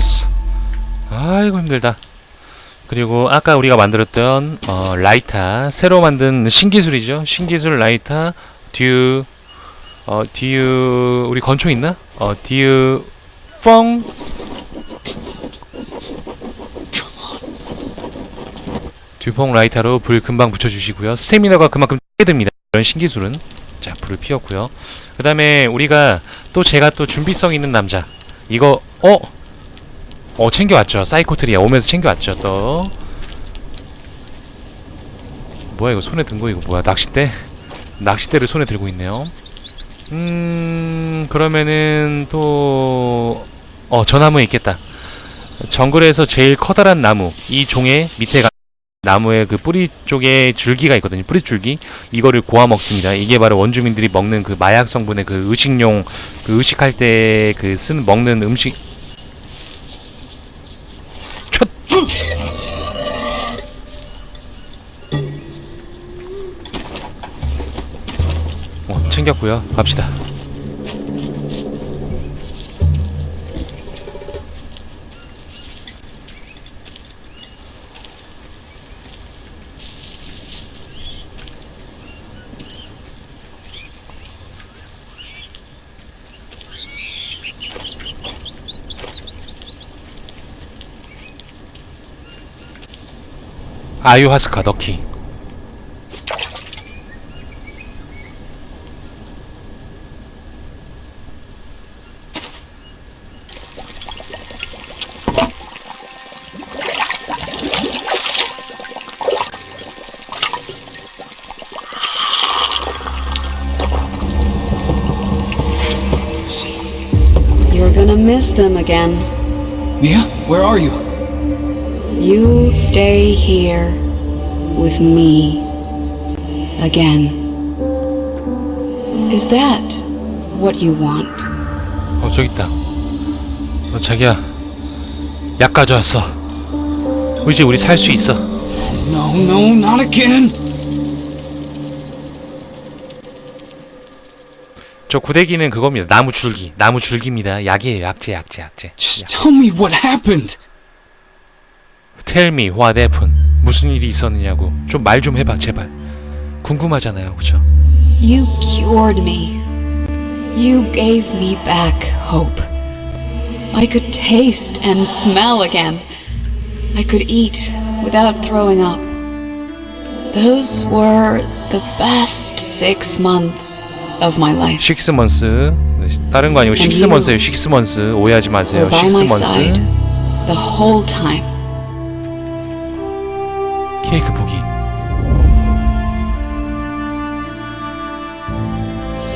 됐어. 아이고 힘들다. 그리고 아까 우리가 만들었던 어, 라이터 새로 만든 신기술이죠. 신기술 라이터 듀 어, 듀 우리 건총 있나? 어, 듀 펑 듀퐁 라이터로 불 금방 붙여주시고요. 스태미너가 그만큼 크게 듭니다. 이런 신기술은 자 불을 피웠고요. 그 다음에 우리가 또 제가 또 준비성 있는 남자 이거 어? 어 챙겨왔죠. 사이코트리아 오면서 챙겨왔죠. 또 뭐야 이거 손에 든 거 이거 뭐야 낚싯대? 낚싯대를 손에 들고 있네요. 음 그러면은 또어저 나무에 있겠다. 정글에서 제일 커다란 나무 이 종의 밑에 가 나무의 그 뿌리 쪽에 줄기가 있거든요. 뿌리 줄기 이거를 고아 먹습니다. 이게 바로 원주민들이 먹는 그 마약 성분의 그 의식용 그 의식할 때그 쓰는 먹는 음식. 첫. 어, 챙겼고요. 갑시다. 아유하스카 너키. You're gonna miss them again. Mia, where are you? You'll stay here with me again. Is that what you want? 어 저기 있다. 어 자기야. 약 가져왔어. 이제 우리 살 수 있어. No, no, not again. 저 구데기는 그겁니다. 나무 줄기. 나무 줄기입니다. 약이에요. 약재, 약재, 약재. Just tell me what happened. Tell me what happened. 무슨 일이 있었느냐고. 좀 말 좀 해봐, 제발. 궁금하잖아요, 그쵸? You cured me. You gave me back hope. I could taste and smell again. I could eat without throwing up. Those were the best six months of my life. 식스먼스. 다른 거 아니고 식스먼스예요. 식스먼스. 오해하지 마세요. Were by my 식스먼스. side the whole time. 케이크 보기.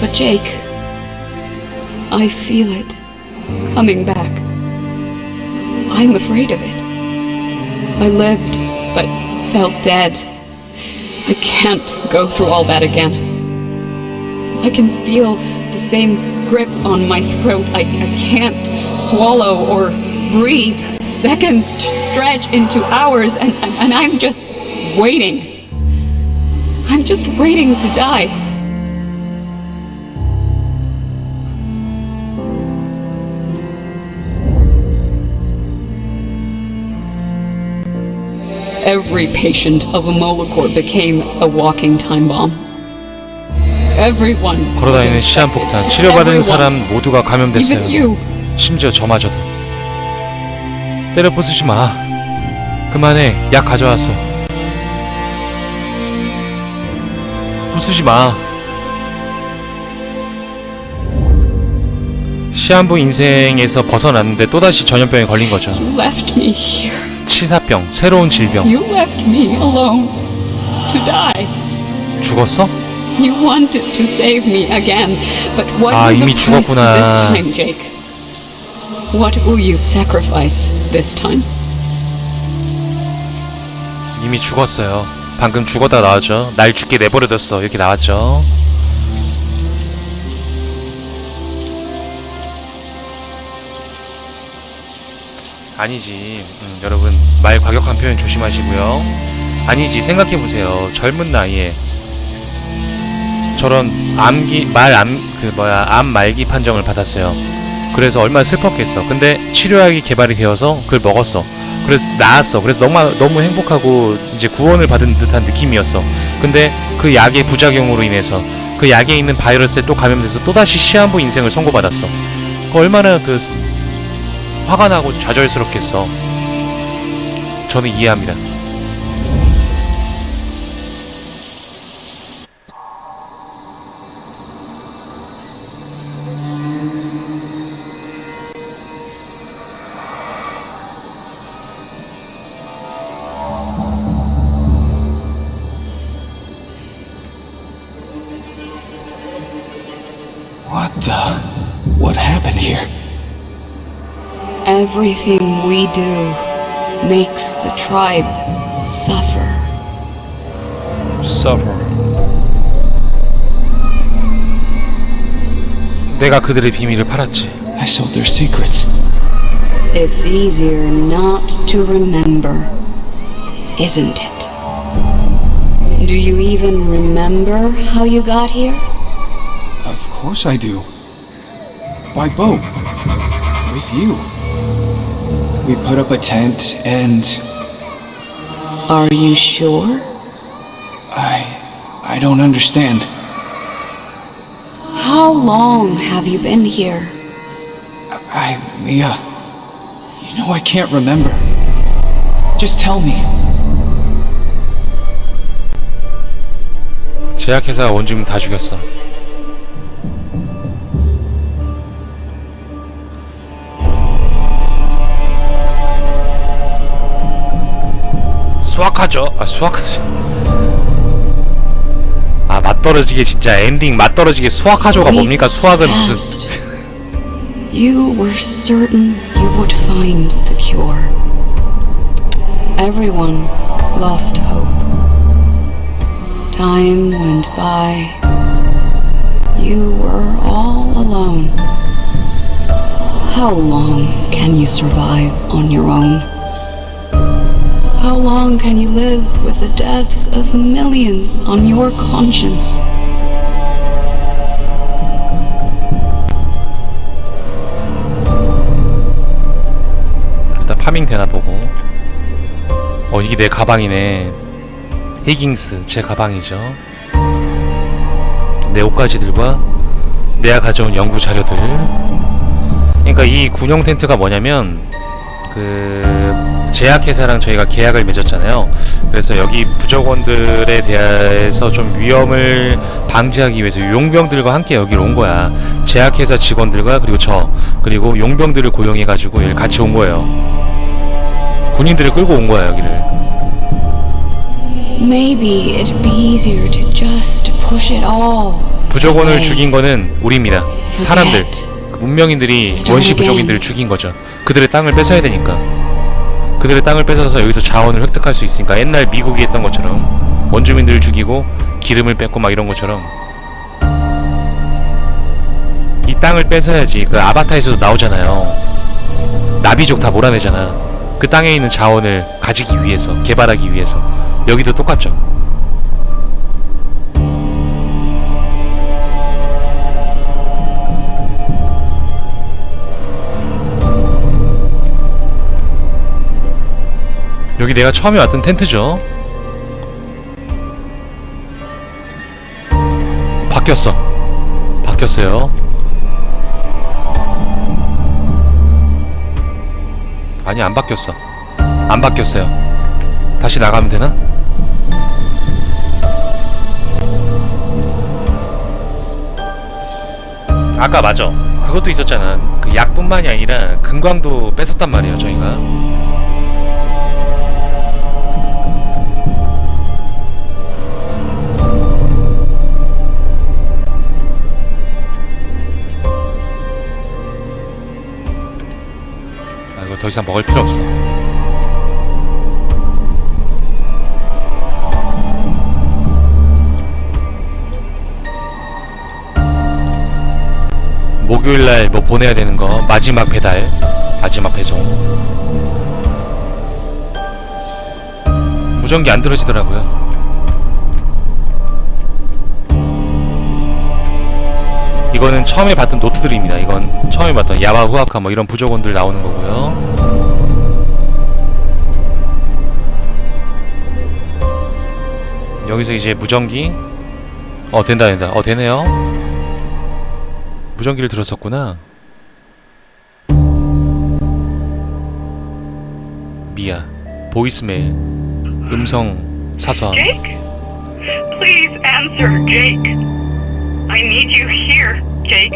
But Jake, I feel it coming back. I'm afraid of it. I lived, but felt dead. I can't go through all that again. I can feel the same grip on my throat. I, I can't swallow or breathe. Seconds stretch into hours, and, and, and I'm just waiting. I'm just waiting to die. Every patient of a Molocor became a walking time bomb. Everyone. 걸어다니는. 시한폭탄. 치료받은. 사람 모두가 감염됐어요. 심지어 저마저도. 때려 부수지 마. 그만해. 약 가져왔어. 부수지 마. 시한부 인생에서 벗어났는데 또다시 전염병에 걸린 거죠. You left me here. 치사병, 새로운 질병. You left me alone to die. 죽었어? You wanted to save me again, but what 아, will 이미 price 죽었구나. this time, Jake? What will you sacrifice this time? 이미 죽었어요. 방금 죽었다 나왔죠. 날 죽게 내버려뒀어. 이렇게 나왔죠. 아니지. 음, 여러분 말 과격한 표현 조심하시고요. 아니지. 생각해 보세요. 젊은 나이에 저런 암기 말 암 그 뭐야 암 말기 판정을 받았어요. 그래서 얼마나 슬펐겠어. 근데 치료약이 개발이 되어서 그걸 먹었어. 그래서 나았어. 그래서 너무 너무 행복하고 이제 구원을 받은 듯한 느낌이었어. 근데 그 약의 부작용으로 인해서 그 약에 있는 바이러스에 또 감염돼서 또 다시 시한부 인생을 선고받았어. 그 얼마나 그 화가 나고 좌절스럽겠어. 저는 이해합니다. Everything we do makes the tribe suffer. suffer. 내가 그들의 비밀을 팔았지. I sold their secrets. It's easier not to remember, isn't it? Do you even remember how you got here? Of course I do. By boat. With you. We put up a tent and Are you sure? I. I don't understand. How long have you been here? I. Mia. You know I can't remember. Just tell me. 제약회사 원주민 다 죽였어. 수학하죠. 아 수학하죠. 아 맛떨어지게 진짜 엔딩 맛떨어지게 수학하죠가 뭡니까? 수학은. 무슨 You were certain you would find the cure. Everyone lost hope. Time went by. You were all alone. How long can you survive on your own? Long can you live with the deaths of millions on your conscience? 일단 파밍 되나 보고. 어 이게 내 가방이네. 히깅스 제 가방이죠. 내 옷가지들과 내가 가져온 연구 자료들. 그러니까 이 군용 텐트가 뭐냐면 그 제약회사랑 저희가 계약을 맺었잖아요. 그래서 여기 부족원들에 대해서 좀 위험을 방지하기 위해서 용병들과 함께 여기로 온 거야. 제약회사 직원들과 그리고 저 그리고 용병들을 고용해가지고 여기 같이 온 거예요. 군인들을 끌고 온 거야 여기를. Maybe it'd be easier to just push it all. 부족원을. 죽인 거는 우리입니다. 사람들, 문명인들이 원시. 부족인들을 죽인 거죠. 그들의 땅을 뺏어야 되니까. 그들의 땅을 뺏어서 여기서 자원을 획득할 수 있으니까 옛날 미국이 했던 것처럼 원주민들을 죽이고 기름을 뺏고 막 이런 것처럼 이 땅을 뺏어야지 그 아바타에서도 나오잖아요. 나비족 다 몰아내잖아. 그 땅에 있는 자원을 가지기 위해서 개발하기 위해서 여기도 똑같죠. 여기 내가 처음에 왔던 텐트죠. 바뀌었어. 바뀌었어요. 아니 안 바뀌었어. 안 바뀌었어요. 다시 나가면 되나? 아까 맞아. 그것도 있었잖아. 그 약뿐만이 아니라 금광도 뺏었단 말이에요, 저희가. 더 이상 먹을 필요 없어. 목요일 날 뭐 보내야 되는 거 마지막 배달, 마지막 배송. 무전기 안 들어지더라고요. 이거는 처음에 봤던 노트들입니다. 이건 처음에 봤던 야마 후아카 뭐 이런 부족원들 나오는 거고요. 여기서 이제 무전기 어 된다 된다 어 되네요 무전기를 들었었구나 미야 보이스메일 음성 사선 Jake? Please answer, Jake. I need you here, Jake.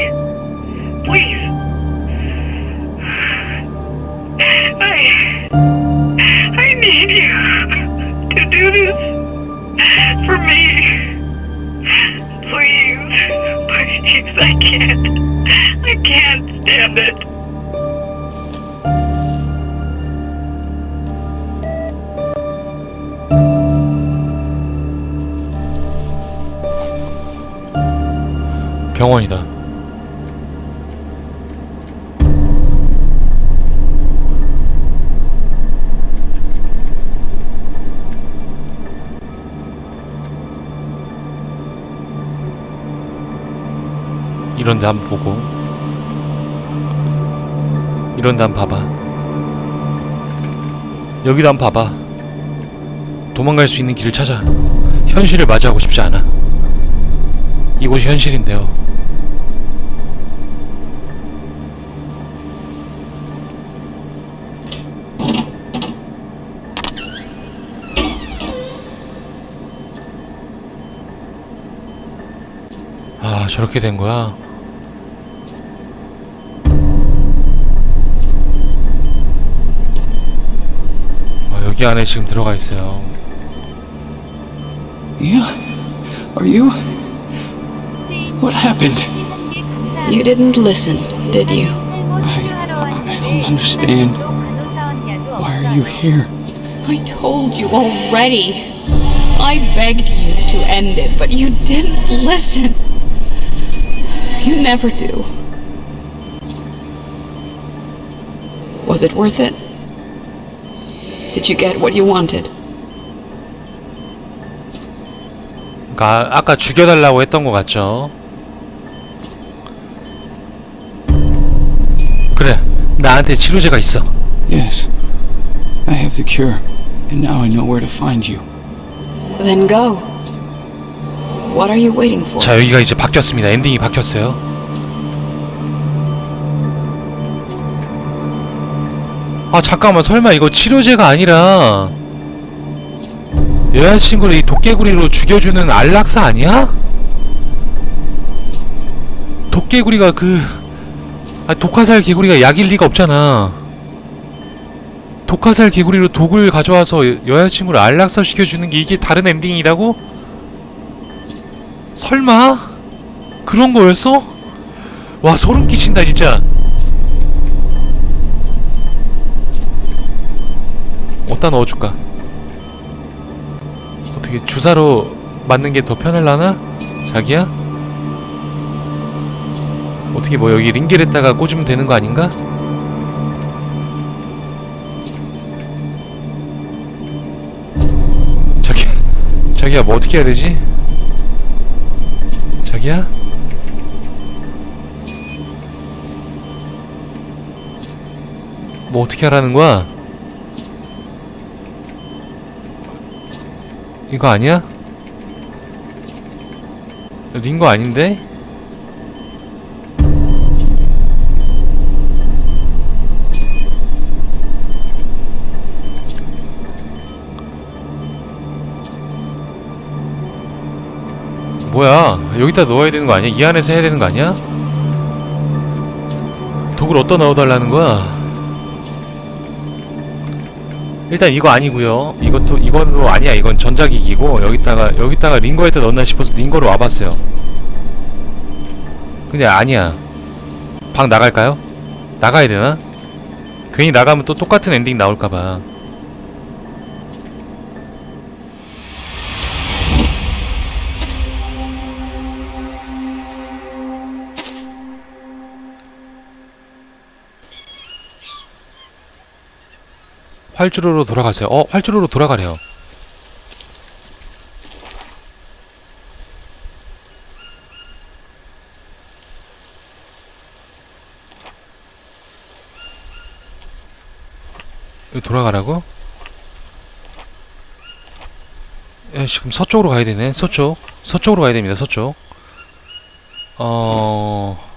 Please. I. I need you to do this for me. Please. Please, I can't. I can't stand it. 병원이다 이런 데 한번 보고. 이런 데 한번 봐봐. 여기도 한번 봐봐. 도망갈 수 있는 길을 찾아. 현실을 맞이하고 싶지 않아. 이곳이 현실인데요. 아, 저렇게 된 거야. 여기 안에 지금 들어가 있어요. Yeah? Are you? What happened? You didn't listen, did you? I don't understand. Why are you here? I told you already. I begged you to end it, but you didn't listen. You never do. Was it worth it? Did you get what you wanted? 그러니까 아까 죽여달라고 했던 것 같죠? 그래, 나한테 치료제가 있어. Yes. I have the cure, and now I know where to find you. Then go. What are you waiting for? 자, 여기가 이제 바뀌었습니다. 엔딩이 바뀌었어요. 아, 잠깐만, 설마 이거 치료제가 아니라 여자친구를 이 도깨구리로 죽여주는 안락사 아니야? 도깨구리가 그 아, 독화살 개구리가 약일 리가 없잖아. 독화살 개구리로 독을 가져와서 여- 여자친구를 안락사 시켜주는 게 이게 다른 엔딩이라고? 설마? 그런 거였어? 와 소름 끼친다 진짜 어디다 넣어줄까? 어떻게 주사로 맞는 게 더 편할라나? 자기야? 어떻게 뭐 여기 링겔에다가 꽂으면 되는 거 아닌가? 자기야 자기야 뭐 어떻게 해야 되지? 자기야? 뭐 어떻게 하라는 거야? 이거 아니야? 링거 아닌데? 뭐야 여기다 넣어야 되는 거 아니야? 이 안에서 해야 되는 거 아니야? 독을 어디다 넣어달라는 거야? 일단 이거 아니고요. 이것도 이건도 아니야. 이건 전자기기고 여기다가 여기다가 링거에다 넣나 싶어서 링거로 와봤어요. 근데 아니야. 방 나갈까요? 나가야 되나? 괜히 나가면 또 똑같은 엔딩 나올까봐 활주로로 돌아가세요. 어, 활주로로 돌아가래요. 돌아가라고? 야, 지금 서쪽으로 가야 되네. 서쪽. 서쪽으로 가야 됩니다. 서쪽. 어...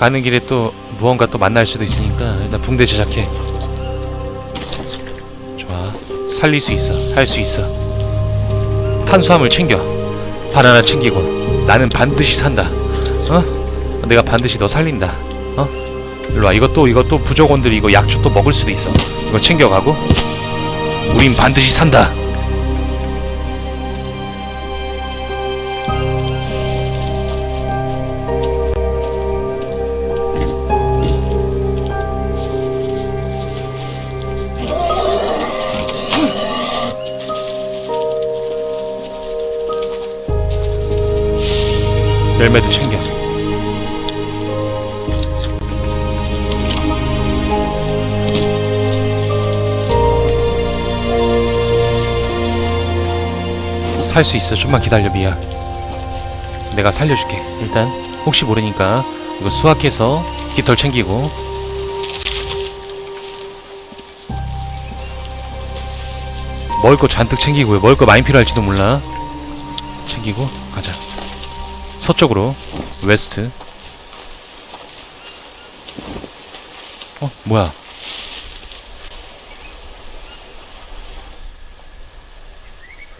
가는 길에 또 무언가 또 만날 수도 있으니까 일단 붕대 제작해. 좋아. 살릴 수 있어. 할 수 있어. 탄수화물 챙겨. 바나나 챙기고. 나는 반드시 산다. 어? 내가 반드시 너 살린다. 어? 일로 와. 이것도 이것도 부족원들 이거 약초 또 먹을 수도 있어. 이거 챙겨가고. 우린 반드시 산다. 열매도 챙겨. 살 수 있어. 좀만 기다려, 미야. 내가 살려줄게. 일단 혹시 모르니까 이거 수확해서 깃털 챙기고. 먹을 거 잔뜩 챙기고요. 먹을 거 많이 필요할지도 몰라. 챙기고. 서쪽으로 웨스트 어 뭐야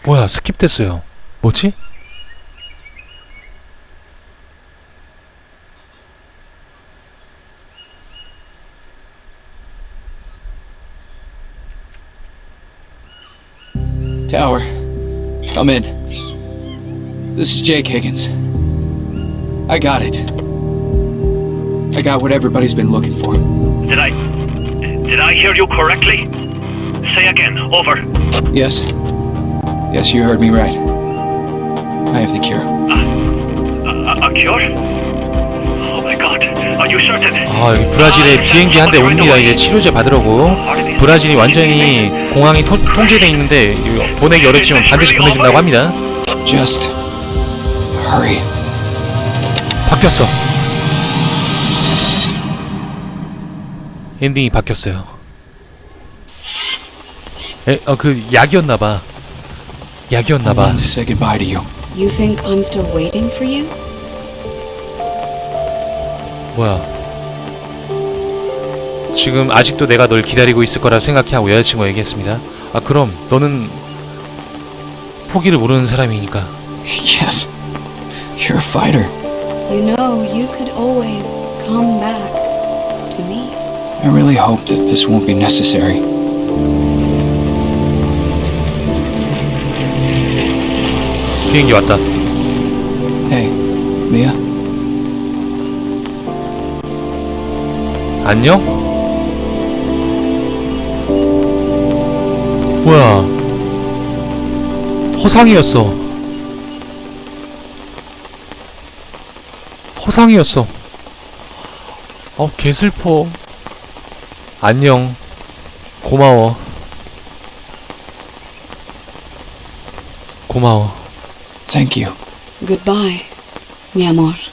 뭐야 스킵됐어요 뭐지? Tower, come in. This is Jake Higgins. I got it. I got what everybody's been looking for. Did I. Did I hear you correctly? Say again, over. Yes. Yes, you heard me right. I have the cure. A, a cure? Oh my god. Are you certain? 아 여기 브라질에 비행기 한 대 옵니다 이제 치료제 받으려고 브라질이 완전히 공항이 토, 통제돼 있는데 이거 보내기 어렵지만 반드시 보내준다고 합니다 Just hurry. 바뀌었어 엔딩이 바뀌었어요 에, 어, 그 약이었나봐 약이었나봐 wanted to say goodbye to you. You think I'm still waiting for you? 뭐야 지금 아직도 내가 널 기다리고 있을 거라 생각해 하고 여자친구가 얘기했습니다 아 그럼 너는 포기를 모르는 사람이니까 Yes. You're a fighter. You know, you could always come back to me. I really hope that this won't be necessary. 비행기 왔다 Hey, Mia. 안녕? 뭐야 허상이었어 허상이었어 어 개슬퍼 안녕 고마워 고마워 Thank you. Goodbye, mi amor.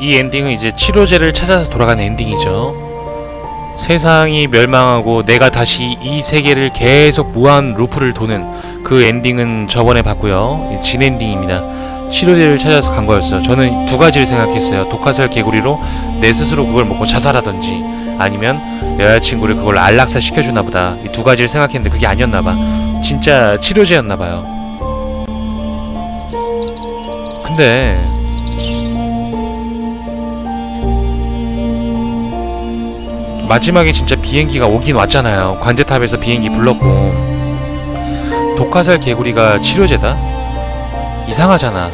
이 엔딩은 이제 치료제를 찾아서 돌아가는 엔딩이죠. 세상이 멸망하고 내가 다시 이 세계를 계속 무한 루프를 도는 그 엔딩은 저번에 봤고요. 진 엔딩입니다. 치료제를 찾아서 간 거였어요. 저는 두 가지를 생각했어요. 독화살 개구리로 내 스스로 그걸 먹고 자살하던지 아니면 여자친구를 그걸 안락사 시켜주나 보다. 이 두 가지를 생각했는데 그게 아니었나 봐. 진짜 치료제였나 봐요. 근데 마지막에 진짜 비행기가 오긴 왔잖아요. 관제탑에서 비행기 불렀고 독화살 개구리가 치료제다? 이상하잖아.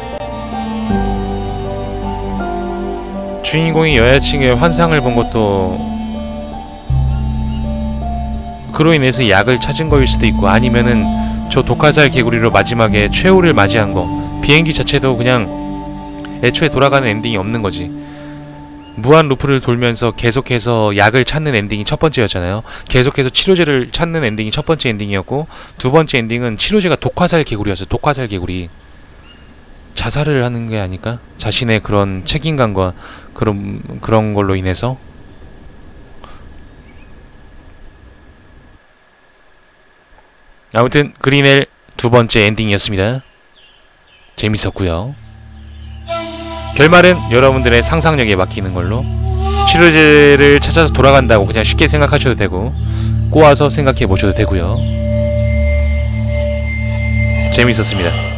주인공이 여자친구의 환상을 본 것도 그로 인해서 약을 찾은 거일 수도 있고 아니면은 저 독화살 개구리로 마지막에 최후를 맞이한 거 비행기 자체도 그냥 애초에 돌아가는 엔딩이 없는 거지 무한 루프를 돌면서 계속해서 약을 찾는 엔딩이 첫 번째였잖아요. 계속해서 치료제를 찾는 엔딩이 첫 번째 엔딩이었고 두 번째 엔딩은 치료제가 독화살 개구리였어요. 독화살 개구리. 자살을 하는 게 아닐까? 자신의 그런 책임감과 그런 그런 걸로 인해서? 아무튼 그린엘 두 번째 엔딩이었습니다. 재밌었고요. 결말은 여러분들의 상상력에 맡기는 걸로 치료제를 찾아서 돌아간다고 그냥 쉽게 생각하셔도 되고 꼬아서 생각해 보셔도 되고요. 재밌었습니다.